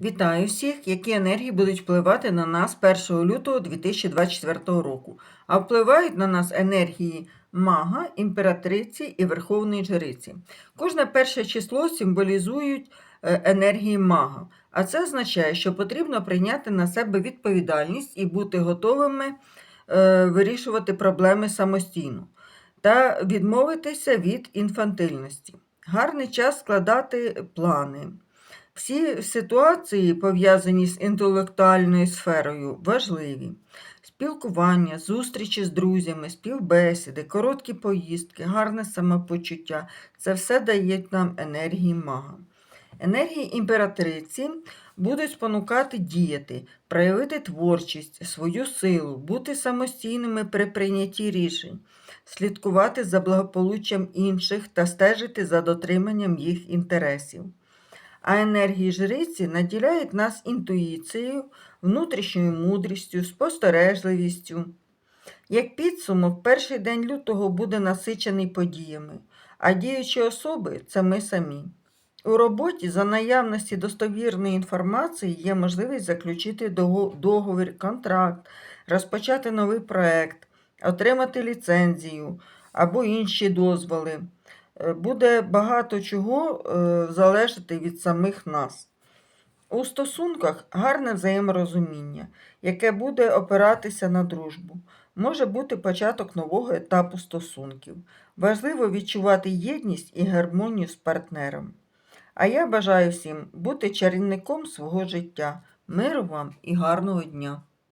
Вітаю всіх, які енергії будуть впливати на нас 1 лютого 2024 року. А впливають на нас енергії мага, імператриці і верховної жриці. Кожне перше число символізують е, енергії мага, а це означає, що потрібно прийняти на себе відповідальність і бути готовими е, вирішувати проблеми самостійно та відмовитися від інфантильності. Гарний час складати плани. Всі ситуації, пов'язані з інтелектуальною сферою, важливі. Спілкування, зустрічі з друзями, співбесіди, короткі поїздки, гарне самопочуття це все дає нам енергії мага. Енергії імператриці будуть спонукати діяти, проявити творчість, свою силу, бути самостійними при прийнятті рішень, слідкувати за благополуччям інших та стежити за дотриманням їх інтересів. А енергії жриці наділяють нас інтуїцією, внутрішньою мудрістю, спостережливістю. Як підсумок, перший день лютого буде насичений подіями, а діючі особи це ми самі. У роботі за наявності достовірної інформації є можливість заключити договір, контракт, розпочати новий проект, отримати ліцензію або інші дозволи. Е, Буде багато чого е, залежати від самих нас. У стосунках гарне взаєморозуміння, яке буде опиратися на дружбу. Може бути початок нового етапу стосунків. Важливо відчувати єдність і гармонію з партнером. А я бажаю всім бути чарівником свого життя. Миру вам і гарного дня!